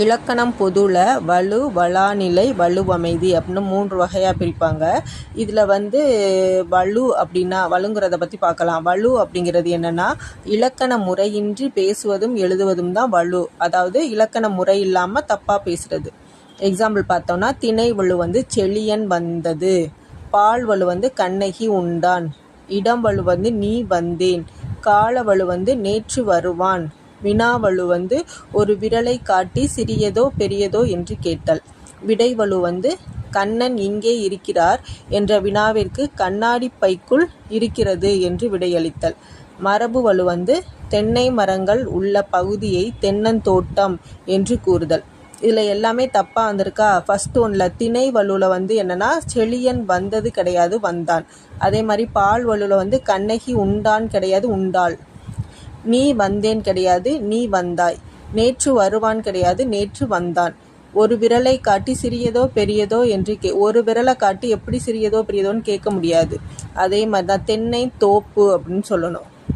இலக்கணம் பொதுவில் வலு வளாநிலை வலுவமைதி அப்படின்னு மூன்று வகையாக பிரிப்பாங்க. இதில் வந்து வலு அப்படின்னா வலுங்கிறத பற்றி பார்க்கலாம். வலு அப்படிங்கிறது என்னென்னா இலக்கண முறையின்றி பேசுவதும் எழுதுவதும் தான் வலு. அதாவது இலக்கண முறை இல்லாமல் தப்பாக பேசுகிறது எக்ஸாம்பிள் பார்த்தோம்னா திணை வலு வந்து செழியன் வந்தது. பால் வலு வந்து கண்ணகி உண்டான். இடம் வலு வந்து நீ வந்தேன். கால வலு வந்து நேற்று வருவான். வினாவலு வந்து ஒரு விரலை காட்டி சிறியதோ பெரியதோ என்று கேட்டல் விடைவலு வந்து கண்ணன் இங்கே இருக்கிறார் என்ற வினாவிற்கு கண்ணாடி பைக்குள் இருக்கிறது என்று விடையளித்தல் மரபு வலு வந்து தென்னை மரங்கள் உள்ள பகுதியை தென்னந்தோட்டம் என்று கூறுதல். இதில் எல்லாமே தப்பாக வந்திருக்கா? ஃபஸ்ட் ஒன்றில் திணை வலுவில் வந்து என்னென்னா செழியன் வந்தது கிடையாது வந்தான் அதே மாதிரி பால் வலுவில் வந்து கண்ணகி உண்டான் கிடையாது உண்டாள் நீ வந்தேன் கிடையாது நீ வந்தாய். நேற்று வருவான் கிடையாது நேற்று வந்தான். ஒரு விரலை காட்டி சிறியதோ பெரியதோ என்று கே ஒரு விரலை காட்டி எப்படி சிறியதோ பெரியதோன்னு கேட்க முடியாது. அதே மாதிரி தான் தென்னை தோப்பு அப்படின்னு சொல்லணும்.